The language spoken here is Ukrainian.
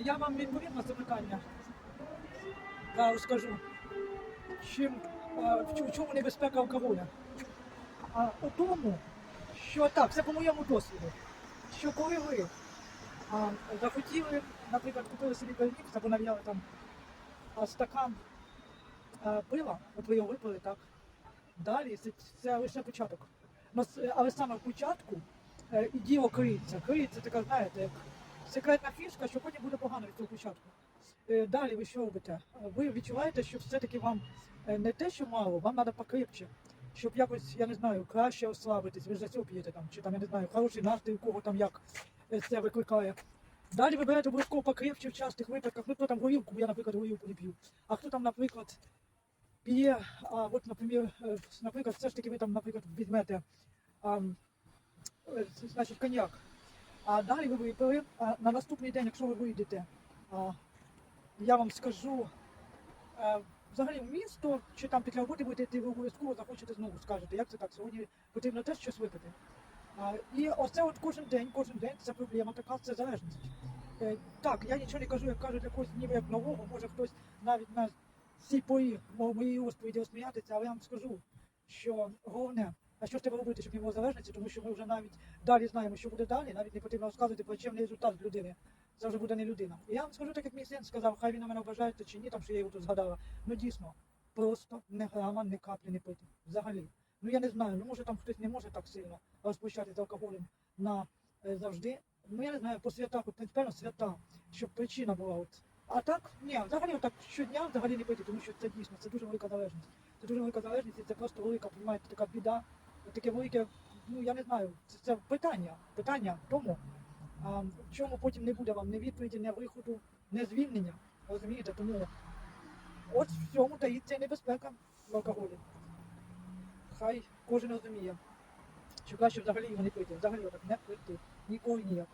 Я вам відповім на це питання. Зараз скажу. Чим, в чому- небезпека алкоголя? А у тому, що так, це по моєму досвіду. Що коли ви а, захотіли, наприклад, купили собі пельмікс або нав'яли там а, стакан а, пива, от ви його випили, так. Далі це, це лише початок. Але саме в початку е, і діло криється. Криється така, знаєте, як секретна фішка, що потім буде погано від цього початку. Е, Далі ви що робите? Е, Ви відчуваєте, що все-таки вам е, не те, що мало, вам треба покрепче, щоб якось, я не знаю, краще ослабитись, ви ж за цього п'єте там, чи там, я не знаю, хороший настрій, у кого там як це викликає. Далі ви берете обов'язково покрепче в частих випадках. Ну, хто там горілку, я, наприклад, горілку не п'ю. А хто там, наприклад, п'є, а от, наприклад, наприклад, все ж таки ви там, наприклад, візьмете значить, коньяк. А далі ви випили, на наступний день, якщо ви вийдете, я вам скажу, взагалі в місто, чи там після роботи будете йти, ви обов'язково захочете знову скажете, як це так, сьогодні потрібно теж щось випити. І оце от кожен день, кожен день це проблема така, це залежність. Е, так, я нічого не кажу, як кажуть якогось ніби як нового, може хтось навіть на порі мо- моєї розповіді осміятися, але я вам скажу, що головне, а що ж треба робити, щоб було залежності, тому що ми вже навіть далі знаємо, що буде далі, навіть не потрібно розказувати плачевний результат людини. Це вже буде не людина. І я вам скажу, так як мій син сказав, хай він на мене вважається чи ні, там що я його тут згадала. Ну дійсно, просто не грама, не каплі не пити. Взагалі. Ну я не знаю, ну може там хтось не може так сильно розпочати з алкоголем на е, завжди. Ну я не знаю, по святах, от свята, щоб причина була от. А так, ні, взагалі так щодня взагалі не пити, тому що це дійсно, це дуже велика залежність. Це дуже велика залежність, і це просто велика, розумієте, така біда, таке велике, ну я не знаю, це, це питання, питання тому, а, в чому потім не буде вам ні відповіді, ні виходу, ні звільнення. Розумієте, тому от в цьому таїться небезпека в алкоголі. Хай кожен розуміє, що краще взагалі його не пити, взагалі так не пити, ніколи ніяк.